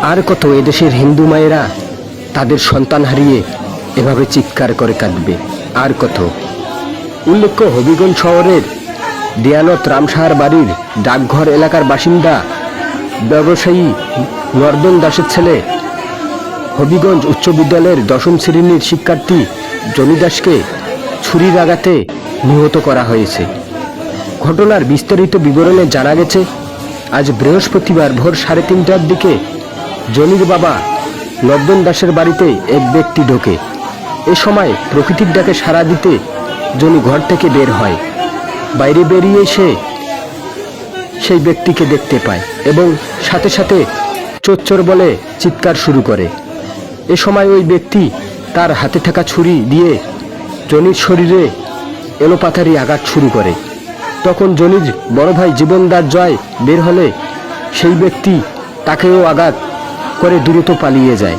আর কত এদেশের হিন্দু মায়েরা তাদের সন্তান হারিয়ে এভাবে চিৎকার করে কাঁদবে? আর কত? উল্লেখ্য, হবিগঞ্জ শহরের দিয়ানত রামসাহার বাড়ির ডাকঘর এলাকার বাসিন্দা ব্যবসায়ী নর্দন দাসের ছেলে হবিগঞ্জ উচ্চ বিদ্যালয়ের দশম শ্রেণির শিক্ষার্থী জনি দাসকে ছুরির আঘাতে নিহত করা হয়েছে। ঘটনার বিস্তারিত বিবরণে জানা গেছে, আজ বৃহস্পতিবার ভোর সাড়ে তিনটার দিকে জনির বাবা নর্দন দাসের বাড়িতে এক ব্যক্তি ঢোকে। এ সময় প্রকৃতির ডাকে সাড়া দিতে জনি ঘর থেকে বের হয়। বাইরে বেরিয়ে সে সেই ব্যক্তিকে দেখতে পায় এবং সাথে সাথে চোচ্চর বলে চিৎকার শুরু করে। এ সময় ওই ব্যক্তি তার হাতে থাকা ছুরি দিয়ে জনির শরীরে এলোপাথারি আঘাত শুরু করে। তখন জনির বড় ভাই জীবনদার জয় বের হলে সেই ব্যক্তি তাকেও আঘাত করে দ্রুত পালিয়ে যায়।